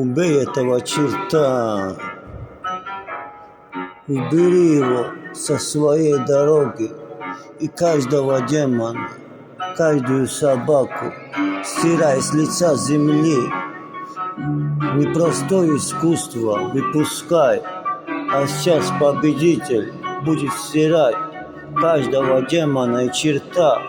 Убей этого черта. Убери его со своей дороги. И каждого демона, каждую собаку стирай с лица земли. Непростое искусство выпускай, а сейчас победитель будет стирать каждого демона и черта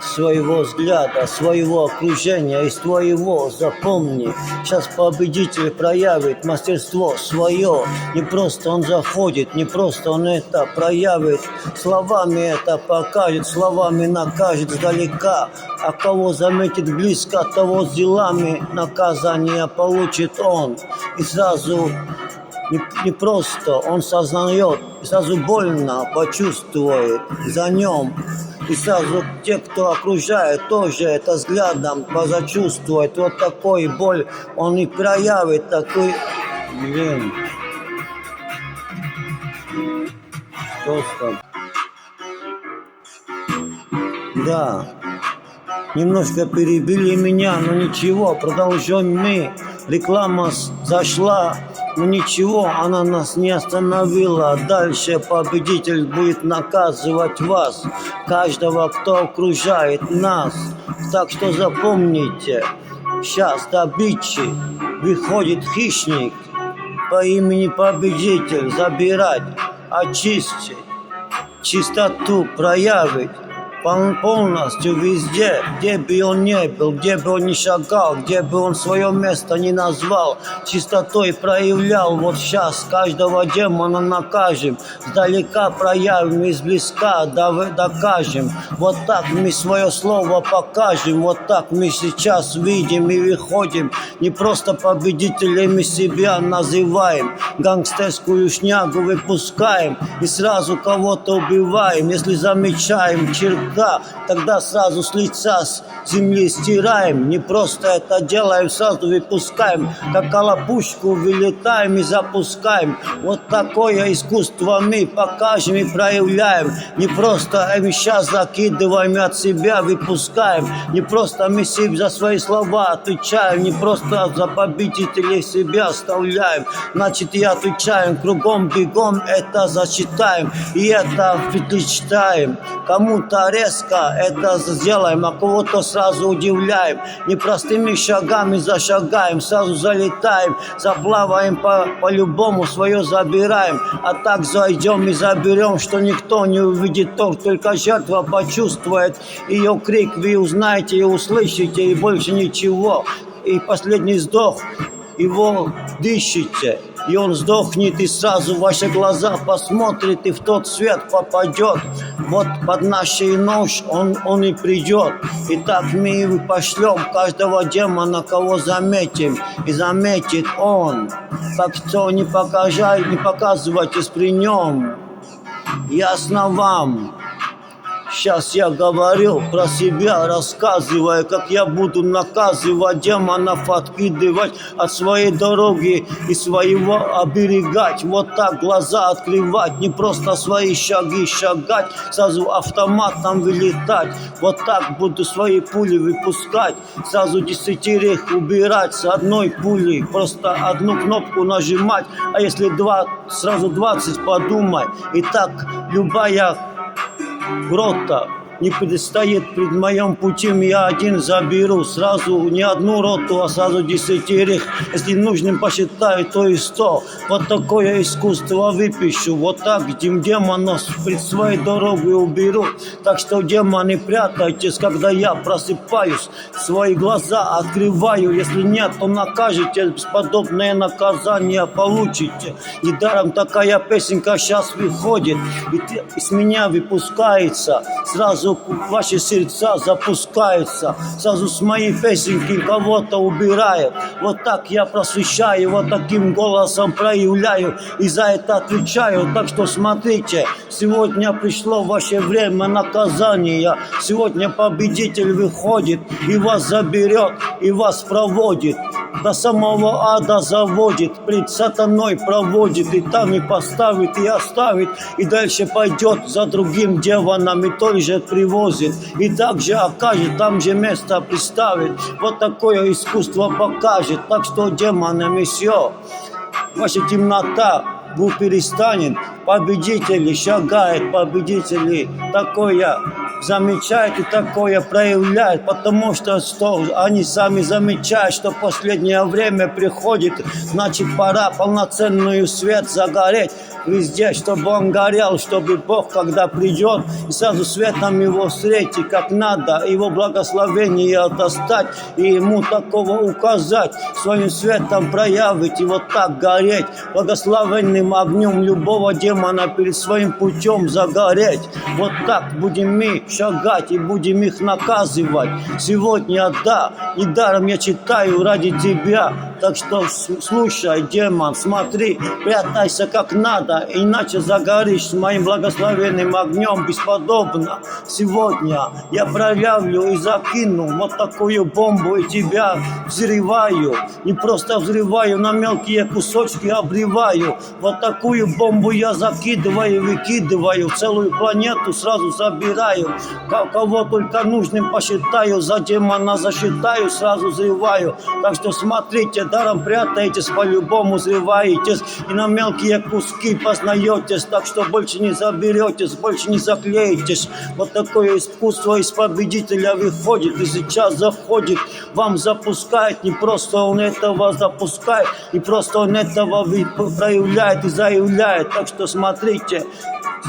своего взгляда, своего окружения и своего. Запомни, сейчас победитель проявит мастерство свое. Не просто он заходит, не просто он это проявит, словами это покажет, словами накажет сдалека. А кого заметит близко, того с делами наказание получит он. И сразу не, не просто он сознает, сразу больно почувствует за нем. И сразу те, кто окружает, тоже это взглядом позачувствует. Вот такой боль он и проявит, такой... Блин. Просто... Да. Немножко перебили меня, но ничего, продолжаем мы. Реклама зашла, но ничего, она нас не остановила. Дальше победитель будет наказывать вас, каждого, кто окружает нас. Так что запомните, сейчас добычи выходит хищник по имени победитель забирать, очистить чистоту проявить полностью везде, где бы он ни был, где бы он ни шагал, где бы он свое место не назвал, чистотой проявлял. Вот сейчас каждого демона накажем, сдалека проявим, изблизка докажем. Вот так мы свое слово покажем, вот так мы сейчас видим и выходим. Не просто победителями себя называем, гангстерскую шнягу выпускаем и сразу кого-то убиваем. Если замечаем черта, тогда сразу с лица с земли стираем. Не просто это делаем, сразу выпускаем, как колопушку вылетаем и запускаем. Вот такое искусство мы покажем и проявляем. Не просто мы сейчас закидываем от себя выпускаем. Не просто мы себе за свои слова отвечаем, не просто за победителей себя оставляем. Значит, и отвечаем кругом, бегом, это зачитаем. И это предпочитаем. Кому-то резко это сделаем, а кого-то сразу удивляем. Непростыми шагами зашагаем, сразу залетаем, заплаваем по- по-любому, свое забираем. А так зайдем и заберем, что никто не увидит, то- только жертва почувствует ее крик. Вы узнаете и услышите, и больше ничего. И последний вздох его дышите, и он сдохнет, и сразу ваши глаза посмотрит, и в тот свет попадет. Вот под нашей нож он, он и придет. И так мы и пошлем каждого демона, кого заметим, и заметит он. Так что не, покажай, не показывайтесь при нем. Ясно вам. Сейчас я говорил про себя, рассказывая, как я буду наказывать демонов, откидывать от своей дороги и своего оберегать. Вот так глаза открывать, не просто свои шаги шагать, сразу автоматом вылетать. Вот так буду свои пули выпускать, сразу десятерых убирать с одной пули. Просто одну кнопку нажимать, а если два, сразу двадцать подумай. И так любая Grotto не предстоит пред моем пути, я один заберу сразу не одну роту, а сразу десятерых. Если нужным посчитаю, то и сто. Вот такое искусство выпишу, вот так дем демонов пред своей дорогой уберу. Так что, демоны, прятайтесь, когда я просыпаюсь, свои глаза открываю. Если нет, то накажете, бесподобное наказание получите. Недаром такая песенка сейчас выходит, и с меня выпускается. Сразу ваши сердца запускаются. Сразу с моей песенки кого-то убирает. Вот так я просвещаю, вот таким голосом проявляю. И за это отвечаю. Так что смотрите, сегодня пришло ваше время наказания. Сегодня победитель выходит и вас заберет, и вас проводит. до самого ада заводит, пред сатаной проводит, и там и поставит, и оставит, и дальше пойдет за другим демоном, и той же привозит, и также окажет, там же место представит, вот такое искусство покажет, так что демонами все, ваша темнота бу перестанет, победители шагает, победители такое замечают и такое проявляют, потому что, что они сами замечают, что последнее время приходит, значит пора полноценную свет загореть везде, чтобы он горел, чтобы Бог, когда придет, и сразу светом его встретить, как надо, его благословение достать и ему такого указать, своим светом проявить и вот так гореть, благословенным огнем любого демона перед своим путем загореть. Вот так будем мы шагать и будем их наказывать. Сегодня, да, и даром я читаю ради тебя, так что слушай, демон, смотри, прятайся как надо, иначе загоришь с моим благословенным огнем бесподобно. Сегодня я проявлю и закину вот такую бомбу и тебя взрываю. Не просто взрываю, на мелкие кусочки обрываю. Вот такую бомбу я закидываю, выкидываю, целую планету сразу забираю. Ко- Кого только нужным посчитаю, за демона засчитаю, сразу взрываю. Так что смотрите, даром прятаетесь, по-любому взрываетесь. И на мелкие куски познаетесь, так что больше не заберетесь, больше не заклеитесь. Вот такое искусство из победителя выходит и сейчас заходит, вам запускает, не просто он этого запускает, и просто он этого проявляет и заявляет. Так что смотрите,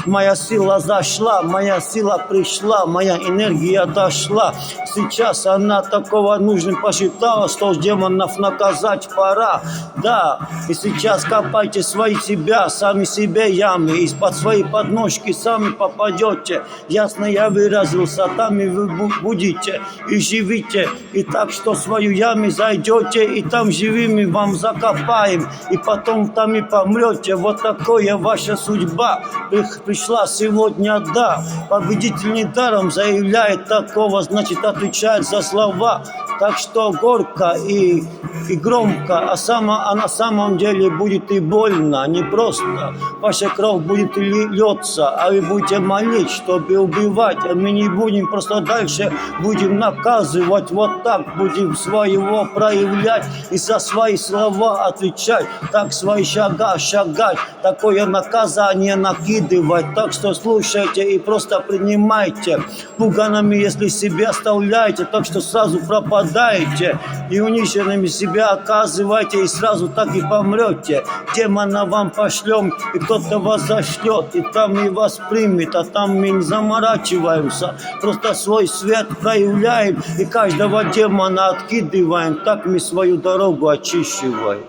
Моя сила зашла, моя сила пришла, моя энергия дошла. Сейчас она такого нужным посчитала, что демонов наказать пора. Да, и сейчас копайте свои себя, сами себе ямы, из-под своей подножки сами попадете. Ясно я выразился, там и вы бу- будете, и живите. И так что свою яму зайдете, и там живыми вам закопаем, и потом там и помрете. Вот такое ваша судьба Прих- пришла сегодня, да. Победитель недаром заявляет такого, значит отвечает за слова. Так что горько и, и громко, а, само, а на самом деле будет и больно, не просто. Ваша кровь будет льется, а вы будете молить, чтобы убивать, а мы не будем просто дальше будем наказывать, вот так будем своего проявлять и за свои слова отвечать, так свои шага шагать, такое наказание накидывать, так что слушайте и просто принимайте, пуганами если себя оставляете, так что сразу пропадаете. И униженными себя оказываете и сразу так и помрете, демона вам пошлем и кто-то вас зашлет и там и вас примет, а там мы не заморачиваемся, просто свой свет проявляем и каждого демона откидываем, так мы свою дорогу очищиваем.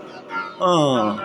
А,